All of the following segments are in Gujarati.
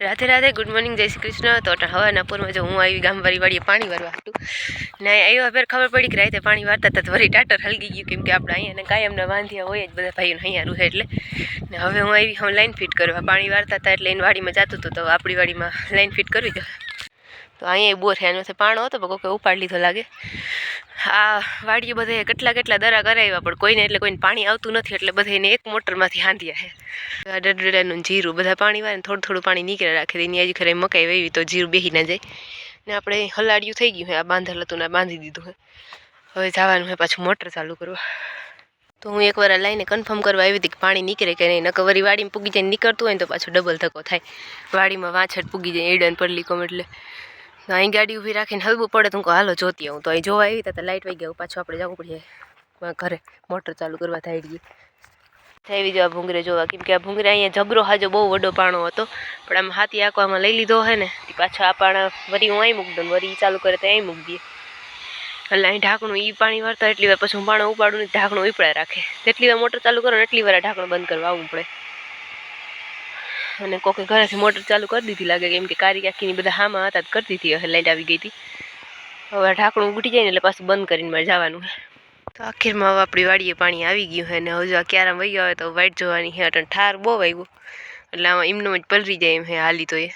રાધે રાધે ગુડ મોર્નિંગ જય શ્રી કૃષ્ણ. તો હવાના પૂરમાં જો હું આવી ગામ વાડીએ પાણી વારવા હતું ને આવ્યો ફેર ખબર પડી કે રાતે પાણી વારતા હતા વળી ટાટર હલગી ગયું કેમ કે આપણે અહીંયા કાયમના વાંધ્યા હોય જ બધા ભાઈઓને અહીંયા રૂહે એટલે. ને હવે હું આવી, હું લાઈન ફિટ કરવા પાણી વારતા હતા એટલે એની વાડીમાં જતું હતું તો આપણી વાડીમાં લાઈન ફિટ કરવી તો તો અહીંયા બોર છે એનો પાણો હતો, પણ કોઈ ઉપાડ લીધો લાગે. આ વાડીએ બધે કેટલા કેટલા દરા કરાવ્યા, પણ કોઈને એટલે કોઈને પાણી આવતું નથી, એટલે બધા એને એક મોટરમાંથી હાંધ્યા છે. આ ડડડાનું જીરું બધા પાણી વાળે થોડું થોડું પાણી નીકળે રાખે, એની હજી ખરે મકાઈ વેવી તો જીરું બેસી ના જાય. ને આપણે હલાડિયું થઈ ગયું છે, આ બાંધેલ હતું ને બાંધી દીધું છે. હવે જવાનું છે પાછું મોટર ચાલુ કરવા. તો હું એકવાર લાઈને કન્ફર્મ કરવા આવી હતી કે પાણી નીકળે કે નહીં, નકર વળી વાડીમાં પૂગી જાય નીકળતું હોય ને તો પાછું ડબલ ધક્કો થાય. વાડીમાં વાછડ પૂગી જાય એડન પડલી કોમ એટલે. અહીં ગાડી ઊભી રાખીને હલવું પડે તો હાલો, જોતી આવું. તો અહીં જોવા આવી તો લાઇટ વહી ગયા પાછું આપણે જવું પડે ઘરે મોટર ચાલુ કરવા થાય ગઈ થઈ જવા ભૂંગરે જોવા. કેમ કે આ ભૂંગરે અહીંયા જબરો હાજો બહુ વડો પાણો હતો. પણ આમ હાથી આંકવામાં લઈ લીધો હે ને પાછો આ પાણા વરી હું અહીં મૂકી દઉં વરી ચાલુ કરે તો અહીં મૂકી દઈએ. એટલે અહીં ઢાંકણું એ પાણી વારતા એટલી વાર પછી હું પાણો ઉપાડું ને ઢાંકણું ઉપડાય રાખે. જેટલી વાર મોટર ચાલુ કરો ને એટલી વાર ઢાંકણું બંધ કરવા આવવું પડે. અને કોકે ઘરેથી મોટર ચાલુ કરી દીધી લાગે કેમ કે કારી કાકીની બધા હામાં હતા કરી દીધી હવે લાઈટ આવી ગઈ હતી. હવે ઢાંકણું ઉગટી જાય ને એટલે પાછું બંધ કરીને મારે જવાનું તો આખીરમાં હવે આપણી વાડીએ પાણી આવી ગયું છે ને હજુ આ ક્યારામ વહી આવે તો વાઇટ જોવાની છે, અટણ ઠાર બહુ આવ્યું. એટલે આમાં એમનો જ પલરી જાય એમ હે હાલી તો એ.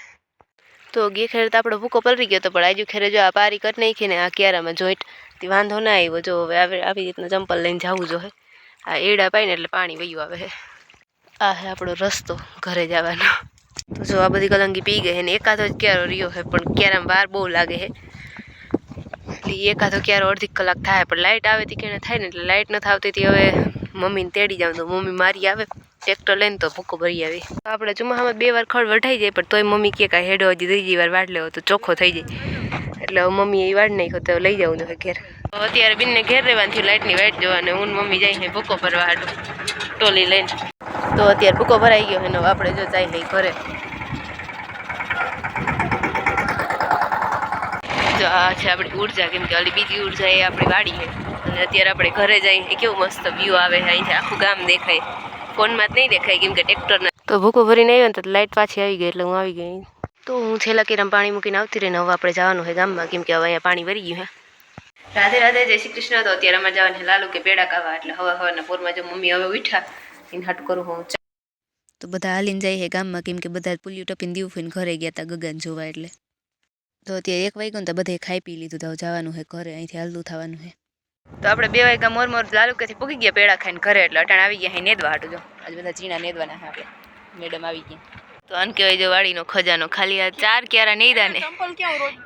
તો ગે ખેર તો આપણો ભૂકો પલરી ગયો તો પણ આજુ ખેરે જો આ પારી કરી નાખી ને આ ક્યારામાં જોઈન્ટ વાંધો ના આવ્યો. જો હવે આવી રીતના ચંપલ લઈને જવું જોઈએ આ એડા પાય ને એટલે પાણી વયું આવે છે આ હે આપણો રસ્તો, ઘરે જવાનો. તો જો આ બધી કલંગી પી ગઈ ને, એકાદો જ ક્યારો રહ્યો હે, પણ ક્યારામાં વાર બહુ લાગે હે. એટલે એકાદો ક્યારો અડધી કલાક થાય, પણ લાઇટ આવે તી કેને થાય ને, એટલે લાઇટ નથી આવતી હવે મમ્મીને તેડી જાઉં તો મમ્મી મારી આવે, ટ્રેક્ટર લઈને તો ભૂકો ભરી આવી. આપણે ચોમાસામાં બે વાર ખડ વઢાઈ જાય, પણ તોય મમ્મી કે કાંઈ હેડો, હજી ત્રીજી વાર વાટ લેવો, તો ચોખ્ખો થઈ જાય. એટલે મમ્મી એ વાડ નાખ્યો, તો લઈ જવું તો ઘેર. અત્યારે બિનને ઘેર રહેવાનું થયું લાઇટની વાઇટ જોવા હું મમ્મી જાય ભૂકો ભરવા હાટું, ટોલી લઈને. તો અત્યારે ભૂકો ભરાઈ ગયો એનો આપણે જો જાય લઈ ઘરે. જો આ છે આપણી ઊર્જા કેમ કે ઓલી બીજી ઊર્જા એ આપણી વાડી છે. અને અત્યારે આપણે ઘરે જઈએ એ કેવું મસ્ત વ્યૂ આવે છે અહીંથી આખું ગામ દેખાય. ફોનમાં જ નહીં દેખાય કેમ કે ટ્રેક્ટરના તો ભૂકો ભરીને આવ્યો ને તો લાઇટ પાછી આવી ગઈ એટલે હું આવી ગઈ. તો હું છેલ્લા કેરામ પાણી મૂકીને આવતી રહીને હવે આપણે જવાનું હોય ગામમાં કેમ કે હવે અહીંયા પાણી ભરી ગયું હે રાધે રાધે જય શ્રી કૃષ્ણ. તો અત્યારે અમારે જવાનું લાલુ કે પેડા કાવા એટલે હવા હવાના પોરમાં જો મમ્મી હવે ઉઠા એને હાટું કરું હું તો બધા હાલીને જાય હે ગામમાં, કેમ કે બધા પુલિયું ટપીને દીવ ફઈને ઘરે ગયા હતા ગગન જોવા એટલે. તો અત્યારે એક વાગ્યું ને તો બધાએ ખાઈ પી લીધું તો જવાનું હે ઘરે, અહીંથી હાલતું થવાનું હે. તો આપણે બે વાગ્યા મોર મોર લાલુ કેથી પૂગી ગયા પેડા ખાઈને ઘરે, એટલે અટાણ આવી ગયા અહીં નેદવા હાટું જો. આજ બધા ચીણા નેદવાના હે આપણે, મેડમ આવી ગયા તો અન કહેવાય જો વાડીનો ખજાનો ખાલી આ ચાર ક્યારા નેદા ને,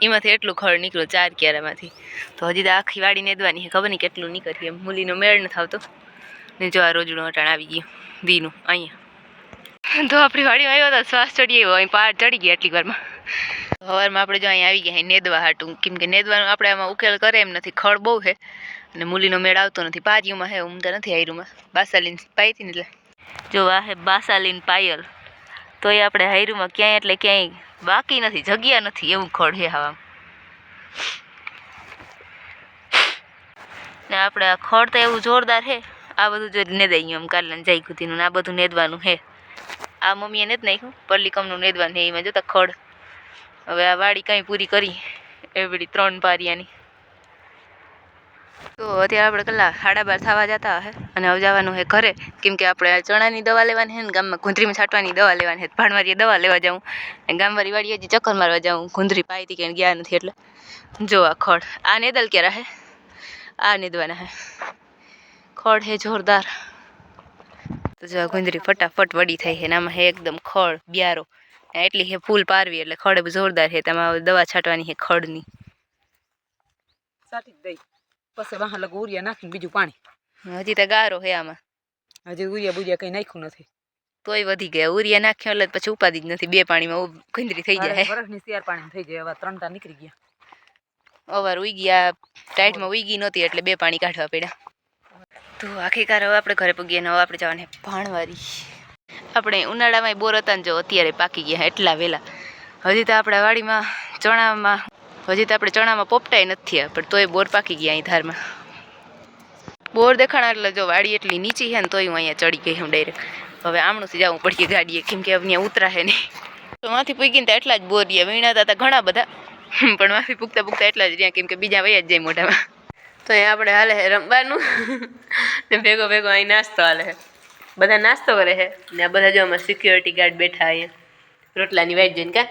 એમાંથી એટલું ખડ નીકળ્યું ચાર ક્યારામાંથી. તો હજી તો આખી વાડી નેદવાની ખબર નહીં કેટલું નીકળ્યું એમ. મૂલીનો મેળ નથી આવતો. ને જો આ રોજડું અટાણ આવી ગયું. દીનું અહીંયા. તો આપણી વાડીમાં આવ્યો તો શ્વાસ ચડી આવ્યો અહીં પાર ચડી ગયા એટલી વારમાં. સવારમાં આપણે જો અહીંયા આવી ગયા અહીં નેદવા હાટું. કેમ કે નેદવાનું આપણે આમાં ઉકેલ કરે એમ નથી ખળ બહુ છે. અને મૂલીનો મેળ આવતો નથી પાજીઓમાં હે ઉમતા નથી આયરુમાં બાસાલીન પાઈ હતી ને એટલે. જો આ હે બાસાલીન પાયલ. તો એ આપણે હાયરુમાં ક્યાંય એટલે ક્યાંય બાકી નથી જગ્યા નથી એવું ખડ છે હવા ને આપણે આ ખડ તો એવું જોરદાર છે. આ બધું જો દઈ ગયું આમ કાલના જાય કુતીનું આ બધું નેદવાનું હે. આ મમ્મીએ જ નાખ્યું, પલ્લીકમનું નેદવાનું છે એમાં જોતા ખડ. હવે આ વાડી કંઈ પૂરી કરી, એવડી ત્રણ પારિયાની. તો અત્યારે આપણે કલા સાડા બાર થવા જતા હે, અને હવે જવાનું છે ઘરે. કેમ કે આપણે ચણાની દવા લેવાની હે ને ગામમાં ગુંદરીમાં છાંટવાની દવા લેવાની હે, ભાણવારીએ દવા લેવા જાઉં. અને ગામવાળી વાળી હજી ચક્કર મારવા જાઉં, ગુંદરી પાઈ હતી કે ગયા નથી એટલે. જો આ ખડ, આ નેદલ ક્યારે હે? આ નેદવાના હે. ખડ હે જોરદાર. તો જો ગુંદરી ફટાફટ વડી થઈ છે ને આમાં હે એકદમ ખડ બ્યારો. એટલી હે ફૂલ પારવી એટલે ખડ જોરદાર છે. તેમાં દવા છાંટવાની છે ખડની. સાટી જ દઈ. પછી વાહ લગ ઉરિયા નાખીને બીજું પાણી. હજી તો ગારો હે આમાં. હજી ઉરિયા બુરિયા કઈ નાખ્યું નથી. તોય વધી ગયા. ઉરિયા નાખ્યો એટલે પછી ઉપાદી જ નથી. બે પાણીમાં ઉ- થઈ જાય બરફની શિયાર પાણી થઈ જાય હવે ત્રણ ટા નીકળી ગયા. અવાર ઉઈ ગયા. ટાઈટમાં ઉઈ ગઈ નહોતી એટલે બે પાણી કાઢવા પડ્યા. તો આખી કાર હવે આપણે ઘરે પૂગીએ ને હવે આપણે જવાને ભણવારી આપણે ઉનાળામાં બોર હતા ને જો અત્યારે પાકી ગયા એટલા વહેલા હજી તો આપણા વાડીમાં ચણામાં, હજી તો આપણે ચણામાં પોપટાય નથી થયા પણ તોય બોર પાકી ગયા અહીં ધારમાં. બોર દેખાણા એટલે જો વાડી એટલી નીચી છે ને તોય હું અહીંયા ચડી ગઈ હું ડાયરેક્ટ હવે આમણું જવું પડીએ ગાડીએ, કેમ કે અહીંયા ઉતરાશે નહીં. તો માંથી પૂગીને તો એટલા જ બોર રહ્યા, વીણાતા હતા ઘણા બધા. પણ માંથી પૂગતા પૂગતા એટલા જ રહ્યા, કેમ કે બીજા વયા જ જાય મોઢામાં. તો એ આપણે હાલે રમવાનું. ને ભેગો ભેગો અહીં નાસ્તો હાલે બધા નાસ્તો કરે છે ને આ બધા જો અમારા સિક્યોરિટી ગાર્ડ બેઠા અહીંયા. રોટલાની વાઈટ જોઈને કા?